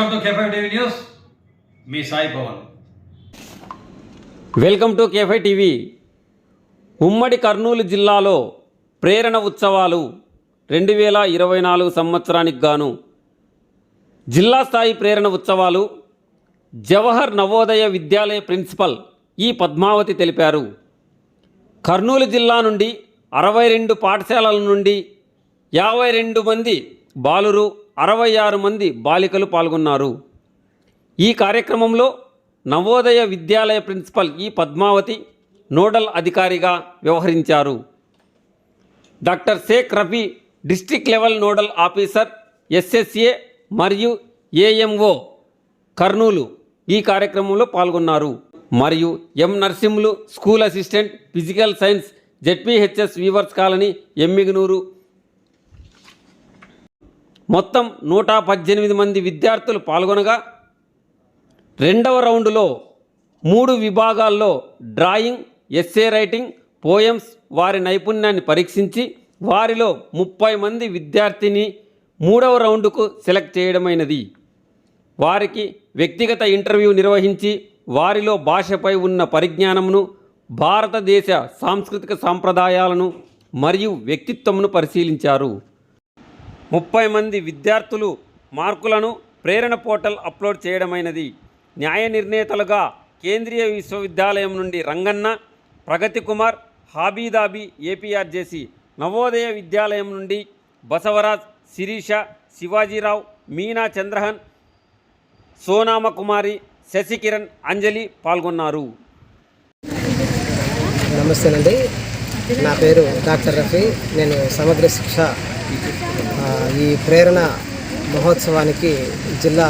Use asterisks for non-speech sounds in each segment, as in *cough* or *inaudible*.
Welcome to కేఫై TV news మీ Sai Pawan. Welcome to కేఫై TV ఉమ్మడి కర్నూలు జిల్లాలో ప్రేరణ ఉత్సవాలు రెండు వేల ఇరవై నాలుగు సంవత్సరానికి గాను. జిల్లా స్థాయి ప్రేరణ ఉత్సవాలు జవహర్ నవోదయ విద్యాలయ ప్రిన్సిపల్ ఈ పద్మావతి తెలిపారు. కర్నూలు జిల్లా నుండి అరవై రెండు పాఠశాలల నుండి యాభై రెండు మంది బాలురు అరవై ఆరు మంది బాలికలు పాల్గొన్నారు. ఈ కార్యక్రమంలో నవోదయ విద్యాలయ ప్రిన్సిపల్ ఈ పద్మావతి నోడల్ అధికారిగా వ్యవహరించారు. Doctor Shaik Rafi district level nodal officer SSA మరియు ఏఎంఓ కర్నూలు ఈ కార్యక్రమంలో పాల్గొన్నారు. మరియు M Narsimhulu school assistant physical science ZPHS weavers colony Emmiganur మొత్తం నూట పద్దెనిమిది మంది విద్యార్థులు పాల్గొనగా రెండవ రౌండ్లో మూడు విభాగాల్లో డ్రాయింగ్ ఎస్సే రైటింగ్ పోయమ్స్ వారి నైపుణ్యాన్ని పరీక్షించి వారిలో ముప్పై మంది విద్యార్థిని మూడవ రౌండుకు సెలెక్ట్ చేయడమైనది. వారికి వ్యక్తిగత ఇంటర్వ్యూ నిర్వహించి వారిలో భాషపై ఉన్న పరిజ్ఞానమును భారతదేశ సాంస్కృతిక సాంప్రదాయాలను మరియు వ్యక్తిత్వమును పరిశీలించారు. ముప్పై మంది విద్యార్థులు మార్కులను ప్రేరణ పోర్టల్ అప్లోడ్ చేయడమైనది. న్యాయ నిర్ణేతలుగా కేంద్రీయ విశ్వవిద్యాలయం నుండి రంగన్న ప్రగతి కుమార్ హాబీదాబీ ఏపీఆర్జేసి నవోదయ విద్యాలయం నుండి బసవరాజ్ శిరీష శివాజీరావు మీనా చంద్రహన్ సోనామ కుమారి శశికిరణ్ అంజలి పాల్గొన్నారు. నమస్తేనండి. నా పేరు డాక్టర్ రఫీ. నేను సమగ్ర శిక్ష ఈ ప్రేరణ మహోత్సవానికి జిల్లా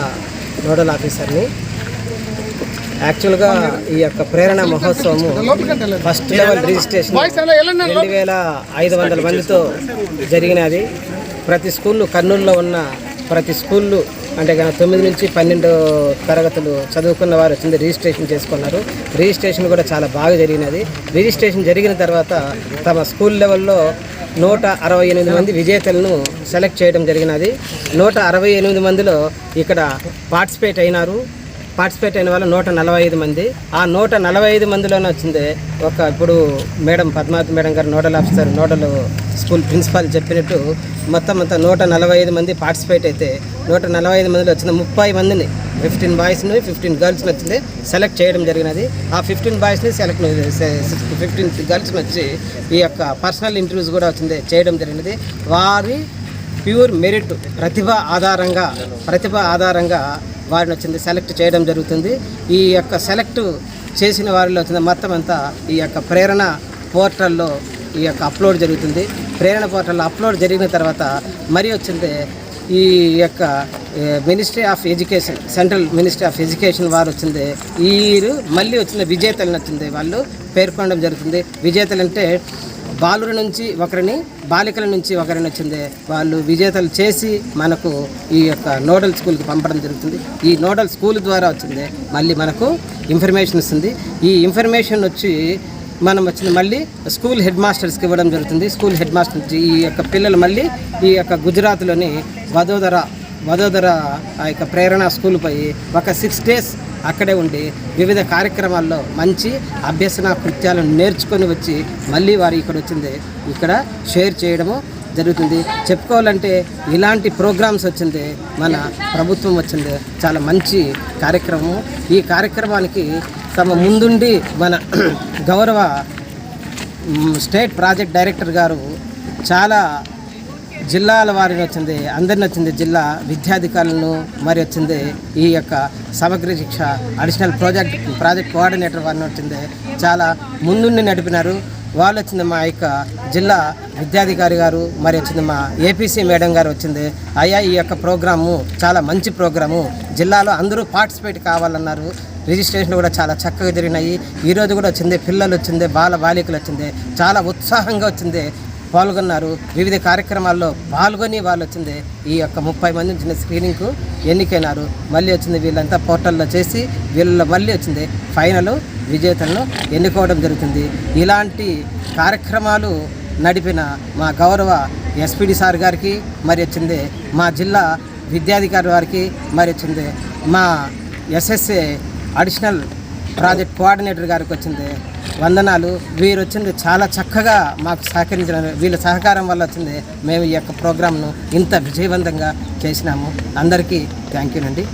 నోడల్ ఆఫీసర్ని. యాక్చువల్గా ఈ యొక్క ప్రేరణ మహోత్సవము ఫస్ట్ లెవెల్ రిజిస్ట్రేషన్ రెండు వేల ఐదు వందల మందితో జరిగినది. ప్రతి స్కూళ్ళు కర్నూలులో ఉన్న ప్రతి స్కూళ్ళు అంటే కనుక తొమ్మిది నుంచి పన్నెండు తరగతులు చదువుకున్న వారు వచ్చింది రిజిస్ట్రేషన్ చేసుకున్నారు. రిజిస్ట్రేషన్ కూడా చాలా బాగా జరిగినది. రిజిస్ట్రేషన్ జరిగిన తర్వాత తమ స్కూల్ లెవెల్లో నూట అరవై ఎనిమిది మంది విజేతలను సెలెక్ట్ చేయడం జరిగినది. నూట అరవై ఎనిమిది మందిలో ఇక్కడ పార్టిసిపేట్ అయినారు. పార్టిసిపేట్ అయిన వాళ్ళు నూట నలభై ఐదు మంది. ఆ నూట నలభై ఐదు మందిలోనే వచ్చింది ఒక ఇప్పుడు madam Padmavathi madam garu nodal officer nodal school principal చెప్పినట్టు మొత్తం అంతా నూట నలభై ఐదు మంది పార్టిసిపేట్ అయితే నూట నలభై ఐదు మందిలో వచ్చిన ముప్పై మందిని ఫిఫ్టీన్ బాయ్స్ని ఫిఫ్టీన్ గర్ల్స్ని వచ్చింది సెలెక్ట్ చేయడం జరిగినది. ఆ ఫిఫ్టీన్ బాయ్స్ని సెలెక్ట్ ఫిఫ్టీన్ గర్ల్స్ని వచ్చి ఈ యొక్క పర్సనల్ ఇంటర్వ్యూస్ కూడా వచ్చింది చేయడం జరిగినది. వారి ప్యూర్ మెరిట్ ప్రతిభ ఆధారంగా ప్రతిభ ఆధారంగా వారిని వచ్చింది సెలెక్ట్ చేయడం జరుగుతుంది. ఈ యొక్క సెలెక్ట్ చేసిన వారిలో వచ్చిన మొత్తం అంతా ఈ యొక్క ప్రేరణ పోర్టల్లో ఈ యొక్క అప్లోడ్ జరుగుతుంది. ప్రేరణ పోర్టల్లో అప్లోడ్ జరిగిన తర్వాత మరి వచ్చింది ఈ యొక్క ministry of education central ministry of education వారు వచ్చింది. వీరు మళ్ళీ వచ్చిన విజేతలను వచ్చింది వాళ్ళు. పేర్కొనడం జరుగుతుంది. విజేతలు అంటే బాలుర నుంచి ఒకరిని బాలికల నుంచి ఒకరిని వచ్చింది. వాళ్ళు విజేతలు చేసి మనకు ఈ యొక్క నోడల్ స్కూల్కి పంపడం జరుగుతుంది. ఈ నోడల్ స్కూల్ ద్వారా వచ్చింది. మళ్ళీ మనకు ఇన్ఫర్మేషన్ వస్తుంది. ఈ ఇన్ఫర్మేషన్ వచ్చి మనం వచ్చింది మళ్ళీ స్కూల్ హెడ్ మాస్టర్స్కి ఇవ్వడం జరుగుతుంది. స్కూల్ హెడ్ మాస్టర్ నుంచి ఈ యొక్క పిల్లలు మళ్ళీ ఈ యొక్క గుజరాత్లోని వదోదర వదోదర ఆ యొక్క ప్రేరణ స్కూల్ పోయి ఒక సిక్స్ డేస్ అక్కడే ఉండి వివిధ కార్యక్రమాల్లో మంచి అభ్యసన కృత్యాలను నేర్చుకొని వచ్చి మళ్ళీ వారు ఇక్కడ వచ్చింది. ఇక్కడ షేర్ చేయడము జరుగుతుంది. చెప్పుకోవాలంటే ఇలాంటి ప్రోగ్రామ్స్ వచ్చింది. మన ప్రభుత్వం వచ్చింది. చాలా మంచి కార్యక్రమం ఈ కార్యక్రమానికి తమ ముందుండి మన *clears throat* గౌరవ స్టేట్ ప్రాజెక్ట్ డైరెక్టర్ గారు చాలా జిల్లాల వారిని వచ్చింది అందరిని వచ్చింది జిల్లా విద్యాధికారులను మరి వచ్చింది ఈ యొక్క సమగ్ర శిక్ష అడిషనల్ ప్రాజెక్ట్ ప్రాజెక్ట్ కోఆర్డినేటర్ వారిని వచ్చింది. చాలా ముందుండి నడిపినారు. వాళ్ళు వచ్చింది మా యొక్క జిల్లా విద్యాధికారి గారు మరి వచ్చింది మా ఏపీసీ మేడం గారు వచ్చింది. అయ్యా ఈ యొక్క ప్రోగ్రాము చాలా మంచి ప్రోగ్రాము. జిల్లాలో అందరూ పార్టిసిపేట్ కావాలన్నారు. రిజిస్ట్రేషన్ కూడా చాలా చక్కగా జరిగినాయి. ఈరోజు కూడా వచ్చింది పిల్లలు వచ్చింది బాల బాలికలు వచ్చింది చాలా ఉత్సాహంగా వచ్చింది పాల్గొన్నారు. వివిధ కార్యక్రమాల్లో పాల్గొని వాళ్ళు వచ్చింది. ఈ యొక్క ముప్పై మంది చిన్న స్క్రీనింగ్కు ఎన్నికైనారు. మళ్ళీ వచ్చింది వీళ్ళంతా పోర్టల్లో చేసి వీళ్ళలో మళ్ళీ వచ్చింది. ఫైనల్ విజేతలను ఎన్నుకోవడం జరుగుతుంది. ఇలాంటి కార్యక్రమాలు నడిపిన మా గౌరవ ఎస్పీడి సార్ గారికి మరి వచ్చింది మా జిల్లా విద్యాధికారి వారికి మరి వచ్చింది మా ఎస్ఎస్ఏ అడిషనల్ ప్రాజెక్ట్ కోఆర్డినేటర్ గారికి వచ్చింది. వందనాలు. వీరు వచ్చింది చాలా చక్కగా మాకు సహకరించిన వీళ్ళ సహకారం వల్ల వచ్చింది. మేము ఈ యొక్క ప్రోగ్రామ్ను ఇంత విజయవంతంగా చేసినాము. అందరికీ థ్యాంక్ యూ అండి.